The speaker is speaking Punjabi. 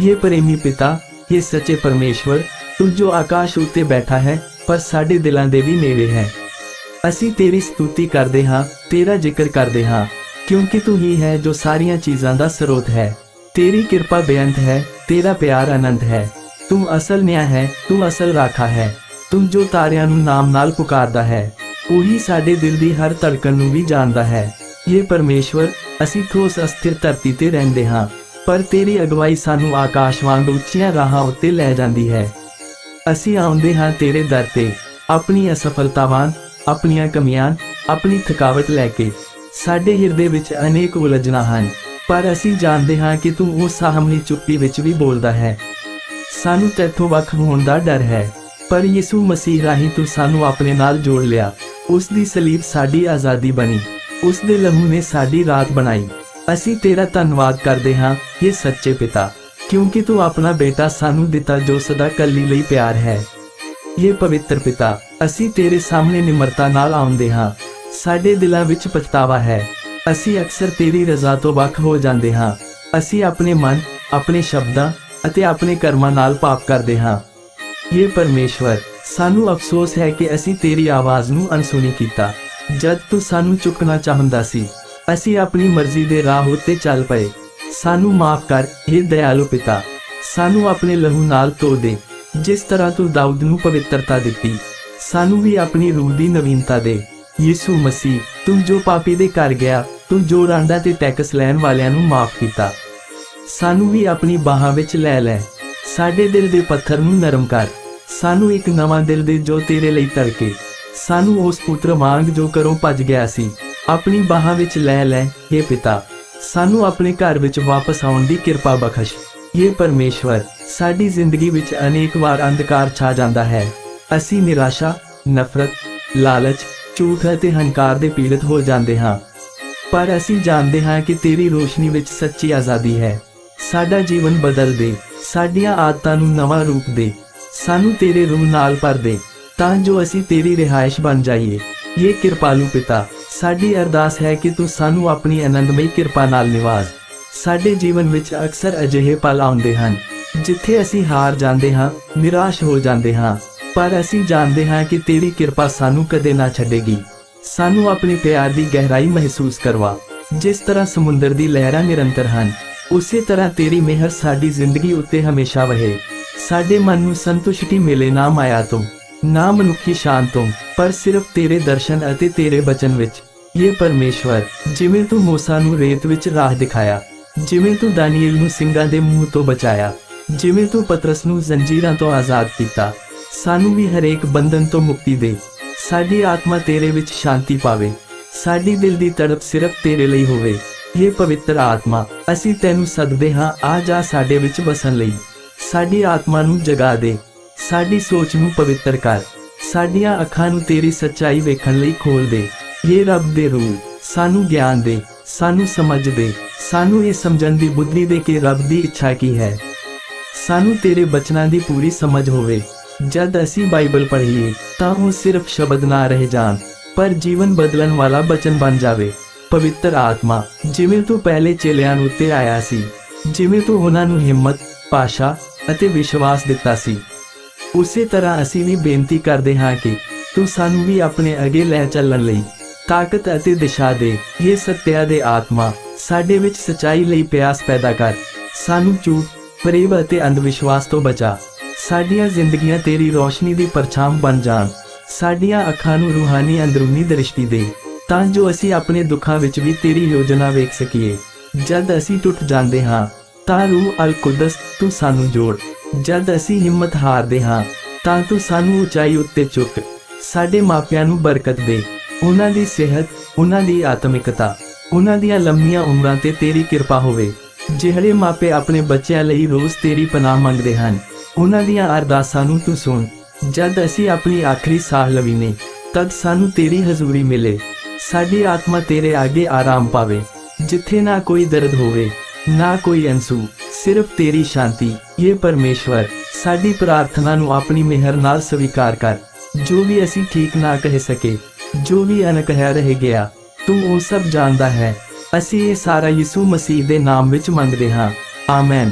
ये प्रेमी ਪਿਤਾ ਇਹ ਸੱਚੇ ਪਰਮੇਸ਼ਵਰ ਤੂੰ ਜੋ ਆਕਾਸ਼ ਉੱਤੇ ਬੈਠਾ ਹੈ ਪਰ ਸਾਡੇ ਦਿਲਾਂ ਦੇ ਵੀ ਨੇੜੇ ਹੈ ਅਸੀਂ ਤੇਰੀ ਸਤੂਤੀ ਕਰਦੇ ਹਾਂ ਤੇਰਾ ਜ਼ਿਕਰ ਕਰਦੇ ਹਾਂ ਕਿਉਂਕਿ ਤੂੰ ਹੀ ਹੈ ਜੋ ਸਾਰੀਆਂ ਚੀਜ਼ਾਂ ਦਾ ਸਰੋਤ ਹੈ ਤੇਰੀ ਕਿਰਪਾ ਬੇਅੰਤ ਹੈ ਤੇਰਾ ਪਿਆਰ ਅਨੰਤ ਹੈ ਤੂੰ ਅਸਲ ਨਿਆਂ ਹੈ ਤੂੰ ਅਸਲ ਰਾਖਾ ਹੈ ਤੂੰ ਜੋ ਤਾਰਿਆਂ ਨੂੰ ਨਾਮ ਨਾਲ ਪੁਕਾਰਦਾ ਹੈ, ਉਹੀ ਸਾਡੇ ਦਿਲ ਦੀ ਹਰ ਧੜਕਣ ਨੂੰ ਵੀ ਜਾਣਦਾ ਹੈ। ਇਹ ਪਰਮੇਸ਼ਵਰ, ਅਸੀਂ ਠੋਸ ਅਸਥਿਰ ਧਰਤੀ ਤੇ ਰਹਿੰਦੇ ਹਾਂ, ਪਰ ਤੇਰੀ ਅਗਵਾਈ ਸਾਨੂੰ ਆਕਾਸ਼ ਵਾਂਗ ਉੱਚੀਆਂ ਰਾਹਾਂ ਉੱਤੇ ਲੈ ਜਾਂਦੀ ਹੈ। ਅਸੀਂ ਆਉਂਦੇ ਹਾਂ ਤੇਰੇ ਦਰ ਤੇ, ਆਪਣੀ ਅਸਫਲਤਾਵਾਂ, ਆਪਣੀਆਂ ਕਮੀਆਂ, ਆਪਣੀ ਥਕਾਵਟ ਲੈ ਕੇ। ਸਾਡੇ ਹਿਰਦੇ ਵਿੱਚ ਅਨੇਕ ਉਲਝਣਾਂ ਹਨ, ਪਰ ਅਸੀਂ ਜਾਣਦੇ ਹਾਂ ਕਿ ਤੂੰ ਉਹ ਸਾਹਮਣੀ ਚੁੱਪੀ ਵਿੱਚ ਵੀ ਬੋਲਦਾ ਹੈ। ਸਾਨੂੰ ਤੇਥੋਂ ਵੱਖ ਹੋਣ ਦਾ ਡਰ ਹੈ। ਪਰ ਯਿਸੂ ਮਸੀਹ ਰਾਹੀਂ ਤੂੰ ਸਾਨੂੰ ਆਪਣੇ ਨਾਲ ਜੋੜ ਲਿਆ। ਉਸ ਦੀ ਸਲੀਬ ਸਾਡੀ ਆਜ਼ਾਦੀ ਬਣੀ। ਉਸ ਦੇ ਲਹੂ ਨੇ ਸਾਡੀ ਰਾਤ ਬਣਾਈ। ਅਸੀਂ ਤੇਰਾ ਧੰਨਵਾਦ ਕਰਦੇ ਹਾਂ ਇਹ ਸੱਚੇ ਪਿਤਾ। ਕਿਉਂਕਿ ਤੂੰ ਆਪਣਾ ਬੇਟਾ ਸਾਨੂੰ ਦਿੱਤਾ ਜੋ ਸਦਾ ਕੱਲੀ ਲਈ ਪਿਆਰ ਹੈ। ਇਹ ਪਵਿੱਤਰ ਪਿਤਾ, ਅਸੀਂ ਤੇਰੇ ਸਾਹਮਣੇ ਨਿਮਰਤਾ ਨਾਲ ਆਉਂਦੇ ਹਾਂ। ਸਾਡੇ ਦਿਲਾਂ ਵਿੱਚ ਪਛਤਾਵਾ ਹੈ। ਅਸੀਂ ਅਕਸਰ ਤੇਰੀ ਰਜ਼ਾ ਤੋਂ ਵੱਖ ਹੋ ਜਾਂਦੇ ਹਾਂ। ਅਸੀਂ ਆਪਣੇ ਮਨ, ਆਪਣੇ ਸ਼ਬਦਾਂ ਅਤੇ ਆਪਣੇ ਕਰਮਾਂ ਨਾਲ ਪਾਪ ਕਰਦੇ ਹਾਂ। ਇਹ ਪਰਮੇਸ਼ਵਰ, ਸਾਨੂੰ ਅਫਸੋਸ ਹੈ ਕਿ ਅਸੀਂ ਤੇਰੀ ਆਵਾਜ਼ ਨੂੰ ਅਣਸੁਣੀ ਕੀਤਾ। ਜਦ ਤੂੰ ਸਾਨੂੰ ਚੁੱਕਣਾ ਚਾਹੁੰਦਾ ਸੀ, ਅਸੀਂ ਆਪਣੀ ਮਰਜ਼ੀ ਦੇ ਰਾਹ ਉੱਤੇ ਚੱਲ ਪਏ। ਸਾਨੂੰ ਮਾਫ ਕਰ ਇਹ ਦਇਆਲੂ ਪਿਤਾ। ਸਾਨੂੰ ਆਪਣੇ ਲਹੂ ਨਾਲ ਧੋ ਦੇ, ਜਿਸ ਤਰ੍ਹਾਂ ਤੂੰ ਦਾਊਦ ਨੂੰ ਪਵਿੱਤਰਤਾ ਦਿੱਤੀ। ਸਾਨੂੰ ਵੀ ਆਪਣੀ ਰੂਹ ਦੀ ਨਵੀਨਤਾ ਦੇ। ਯਿਸੂ ਮਸੀਹ, ਤੂੰ ਜੋ ਪਾਪੀ ਦੇ ਘਰ ਗਿਆ, ਤੂੰ ਜੋ ਰਾਂਡਾ ਤੇ ਟੈਕਸ ਲੈਣ ਵਾਲਿਆਂ ਨੂੰ ਮਾਫ ਕੀਤਾ। ਸਾਨੂੰ ਵੀ ਆਪਣੀ ਬਾਹਾਂ ਵਿੱਚ ਲੈ ਲੈ। ਸਾਡੇ ਦਿਲ ਦੇ ਪੱਥਰ ਨੂੰ ਨਰਮ ਕਰ। ਸਾਨੂੰ ਇੱਕ ਨਵਾਂ ਦਿਲ ਦੇ ਜੋ ਤੇਰੇ ਲਈ ਧੜਕੇ ਸਾਨੂੰ ਉਸ ਪੁੱਤਰ ਵਾਂਗ ਜੋ ਕਰੋ ਭੱਜ ਗਿਆ ਸੀ। ਆਪਣੀ ਬਾਹਾਂ ਵਿੱਚ ਲੈ ਲੈ हे ਪਿਤਾ। ਸਾਨੂੰ ਆਪਣੇ ਘਰ ਵਿੱਚ ਵਾਪਸ ਆਉਣ ਦੀ ਕਿਰਪਾ ਬਖਸ਼। ਇਹ ਪਰਮੇਸ਼ਵਰ, ਸਾਡੀ ਜ਼ਿੰਦਗੀ ਵਿੱਚ ਅਨੇਕ ਵਾਰ ਅੰਧਕਾਰ ਛਾ ਜਾਂਦਾ ਹੈ। ਅਸੀਂ ਨਿਰਾਸ਼ਾ, ਨਫ਼ਰਤ, ਲਾਲਚ, ਝੂਠ ਅਤੇ ਹੰਕਾਰ ਦੇ ਪੀੜਤ ਹੋ ਜਾਂਦੇ ਹਾਂ। ਪਰ ਅਸੀਂ ਜਾਣਦੇ ਹਾਂ ਕਿ ਤੇਰੀ ਰੋਸ਼ਨੀ ਵਿੱਚ ਸੱਚੀ ਆਜ਼ਾਦੀ ਹੈ। ਸਾਡਾ ਜੀਵਨ ਬਦਲ ਦੇ। ਸਾਡੀਆਂ ਆਦਤਾਂ ਨੂੰ ਨਵਾਂ ਰੂਪ ਦੇ, ਸਾਨੂੰ ਤੇਰੇ ਰੂਹ ਨਾਲ ਭਰ ਦੇ ਤਾਂ ਜੋ ਅਸੀਂ ਤੇਰੀ ਰਿਹਾਇਸ਼ ਬਣ ਜਾਈਏ। ਇਹ ਕਿਰਪਾਲੂ ਪਿਤਾ, ਸਾਡੀ ਅਰਦਾਸ ਹੈ ਕਿ ਤੂੰ ਸਾਨੂੰ ਆਪਣੀ ਆਨੰਦਮਈ ਕਿਰਪਾ ਨਾਲ ਨਿਵਾਜ਼ ਸਾਡੇ ਜੀਵਨ ਵਿੱਚ ਅਕਸਰ ਅਜਿਹੇ ਪਲ ਆਉਂਦੇ ਹਨ, ਜਿੱਥੇ ਅਸੀਂ ਹਾਰ ਜਾਂਦੇ ਹਾਂ, ਨਿਰਾਸ਼ ਹੋ ਜਾਂਦੇ ਹਾਂ। ਪਰ ਅਸੀਂ ਜਾਣਦੇ ਹਾਂ ਕਿ ਤੇਰੀ ਕਿਰਪਾ ਸਾਨੂੰ ਕਦੇ ਨਾ ਛੱਡੇਗੀ। ਸਾਨੂੰ ਆਪਣੇ ਪਿਆਰ ਦੀ ਗਹਿਰਾਈ ਮਹਿਸੂਸ ਕਰਵਾ, ਜਿਸ ਤਰ੍ਹਾਂ ਸਮੁੰਦਰ ਦੀ ਲਹਿਰਾਂ ਨਿਰੰਤਰ ਹਨ। ਉਸੇ ਤਰ੍ਹਾਂ ਤੇਰੀ ਮਿਹਰ ਸਾਡੀ ਜ਼ਿੰਦਗੀ ਉੱਤੇ ਹਮੇਸ਼ਾ ਵਹੇ ਸਾਡੇ ਮਨ ਨੂੰ ਸੰਤੁਸ਼ਟੀ ਮਿਲੇ ਨਾ ਮਾਇਆ ਤੋਂ ਨਾ ਮਨੁੱਖੀ ਸ਼ਾਨ ਤੋਂ ਪਰ ਸਿਰਫ ਤੇਰੇ ਦਰਸ਼ਨ ਅਤੇ ਤੇਰੇ ਬਚਨ ਵਿੱਚ। ਇਹ ਪਰਮੇਸ਼ਵਰ, ਜਿਵੇਂ ਤੂੰ ਮੂਸਾ ਨੂੰ ਰੇਤ ਵਿੱਚ ਰਾਹ ਦਿਖਾਇਆ, ਜਿਵੇਂ ਤੂੰ ਦਾਨੀਏਲ ਨੂੰ ਸਿੰਘਾਂ ਦੇ ਮੂੰਹ ਤੋਂ ਬਚਾਇਆ, ਜਿਵੇਂ ਤੂੰ ਪਤਰਸ ਨੂੰ ਜ਼ੰਜੀਰਾਂ ਤੋਂ ਆਜ਼ਾਦ ਕੀਤਾ, ਸਾਨੂੰ ਵੀ ਹਰੇਕ ਬੰਧਨ ਤੋਂ ਮੁਕਤੀ ਦੇ। ਸਾਡੀ ਆਤਮਾ ਤੇਰੇ ਵਿੱਚ ਸ਼ਾਂਤੀ ਪਾਵੇ, ਸਾਡੀ ਦਿਲ ਦੀ ਤੜਪ ਸਿਰਫ ਤੇਰੇ ਲਈ ਹੋਵੇ। ਇਹ ਪਵਿੱਤਰ ਆਤਮਾ, ਅਸੀਂ ਤੈਨੂੰ ਸਦਦੇ ਹਾਂ, ਆ ਜਾ ਸਾਡੇ ਵਿੱਚ ਵਸਣ ਲਈ। ਸਾਡੀ ਆਤਮਾ ਨੂੰ ਜਗਾ ਦੇ। ਸਾਡੀ ਸੋਚ ਨੂੰ ਪਵਿੱਤਰ ਕਰ। ਸਾਡੀਆਂ ਅੱਖਾਂ ਨੂੰ ਤੇਰੀ ਸੱਚਾਈ ਵੇਖਣ ਲਈ ਖੋਲ ਦੇ। ਇਹ ਰੱਬ ਦੇ ਰੂਹ, ਸਾਨੂੰ ਗਿਆਨ ਦੇ, ਸਾਨੂੰ ਸਮਝ ਦੇ। ਸਾਨੂੰ ਇਹ ਸਮਝਣ ਦੀ ਬੁੱਧੀ ਦੇ ਕਿ ਰੱਬ ਦੀ ਇੱਛਾ ਕੀ ਹੈ। ਸਾਨੂੰ ਤੇਰੇ ਬਚਨਾਂ ਦੀ ਪੂਰੀ ਸਮਝ ਹੋਵੇ। ਜਦ ਅਸੀਂ ਬਾਈਬਲ ਪੜ੍ਹੀਏ, ਤਾਂ ਉਹ ਸਿਰਫ ਸ਼ਬਦ ਨਾ ਰਹਿ ਜਾਣ, ਪਰ ਜੀਵਨ ਬਦਲਣ ਵਾਲਾ ਬਚਨ ਬਣ ਜਾਵੇ। ਪਵਿੱਤਰ ਆਤਮਾ। ਜਿਵੇਂ ਤੂੰ ਪਹਿਲੇ ਚੇਲਿਆਂ ਨੂੰ ਉੱਤੇ ਆਇਆ ਸੀ, ਜਿਵੇਂ ਤੂੰ ਉਹਨਾਂ ਨੂੰ ਹਿੰਮਤ ਪਾਸ਼ਾ ਅਤੇ ਵਿਸ਼ਵਾਸ ਦਿੱਤਾ ਸੀ। ਉਸੇ ਤਰ੍ਹਾਂ ਅਸੀਂ ਵੀ ਬੇਨਤੀ ਕਰਦੇ ਹਾਂ ਕਿ ਤੂੰ ਸਾਨੂੰ ਵੀ ਆਪਣੇ ਅੱਗੇ ਲੈ ਚੱਲਣ ਲਈ ਤਾਕਤ ਅਤੇ ਦਿਸ਼ਾ ਦੇ ਇਹ ਸਤਿਆ ਦੇ ਆਤਮਾ ਸਾਡੇ ਵਿੱਚ ਸਚਾਈ ਲਈ ਪਿਆਸ ਪੈਦਾ ਕਰ। ਸਾਨੂੰ ਝੂਠ, ਪ੍ਰੇਮ ਅਤੇ ਅੰਧ ਵਿਸ਼ਵਾਸ ਤੋਂ ਬਚਾ। ਸਾਡੀਆਂ ਜ਼ਿੰਦਗੀਆਂ ਤੇਰੀ ਰੋਸ਼ਨੀ ਦੀ ਪਰਛਾਮ ਬਣ ਜਾਣ। ਸਾਡੀਆਂ ਅੱਖਾਂ ਨੂੰ ਰੂਹਾਨੀ ਅੰਦਰੂਨੀ ਦ੍ਰਿਸ਼ਟੀ ਦੇ। ਤਾਂ ਜੋ ਅਸੀਂ ਆਪਣੇ ਦੁੱਖਾਂ ਵਿੱਚ ਵੀ ਤੇਰੀ ਯੋਜਨਾ ਵੇਖ ਸਕੀਏ। ਜਦ ਅਸੀਂ ਟੁੱਟ ਜਾਂਦੇ ਹਾਂ, ਤਾਂ ਰੂਹ ਅਲ ਕੁਦਸ ਤੂੰ ਸਾਨੂੰ ਜੋੜ। ਜਦ ਅਸੀਂ ਹਿੰਮਤ ਹਾਰਦੇ ਹਾਂ, ਤਾਂ ਤੂੰ ਸਾਨੂੰ ਉਚਾਈ ਉੱਤੇ ਚੁੱਕ। ਸਾਡੇ ਮਾਪਿਆਂ ਨੂੰ ਬਰਕਤ ਦੇ। ਉਹਨਾਂ ਦੀ ਸਿਹਤ, ਉਹਨਾਂ ਦੀ ਆਤਮਿਕਤਾ, ਉਹਨਾਂ ਦੀਆਂ ਲੰਮੀਆਂ ਉਮਰਾਂ ਤੇ ਤੇਰੀ ਕਿਰਪਾ ਹੋਵੇ। ਜਿਹੜੇ ਮਾਪੇ ਆਪਣੇ ਬੱਚਿਆਂ ਲਈ ਰੋਜ਼ ਤੇਰੀ ਪਨਾਹ ਮੰਗਦੇ ਹਨ, ਉਹਨਾਂ ਦੀਆਂ ਅਰਦਾਸਾਂ ਨੂੰ ਤੂੰ ਸੁਣ। ਜਦ ਅਸੀਂ ਆਪਣੀ ਆਖਰੀ ਸਾਹ ਲਵੀਨੇ ਤਦ ਸਾਨੂੰ ਤੇਰੀ ਹਜ਼ੂਰੀ ਮਿਲੇ। ਸਾਡੀ ਆਤਮਾ ਤੇਰੇ ਅੱਗੇ ਆਰਾਮ ਪਾਵੇ। ਜਿੱਥੇ ਨਾ ਕੋਈ ਦਰਦ ਹੋਵੇ, ਨਾ ਕੋਈ ਅੰਸੂ, ਸਿਰਫ ਤੇਰੀ ਸ਼ਾਂਤੀ, ਇਹ ਪਰਮੇਸ਼ਵਰ, ਸਾਡੀ ਪ੍ਰਾਰਥਨਾ ਨੂੰ ਆਪਣੀ ਮਿਹਰ ਨਾਲ ਸਵੀਕਾਰ ਕਰ। ਜੋ ਵੀ ਅਸੀਂ ਠੀਕ ਨਾ ਕਹਿ ਸਕੇ, ਜੋ ਵੀ ਅਨਕਹਿਆ ਰਹਿ ਗਿਆ, ਤੂੰ ਉਹ ਸਭ ਜਾਣਦਾ ਹੈ। ਅਸੀਂ ਇਹ ਸਾਰਾ ਯਿਸੂ ਮਸੀਹ ਦੇ ਨਾਮ ਵਿੱਚ ਮੰਗਦੇ ਹਾਂ। ਆਮੇਨ।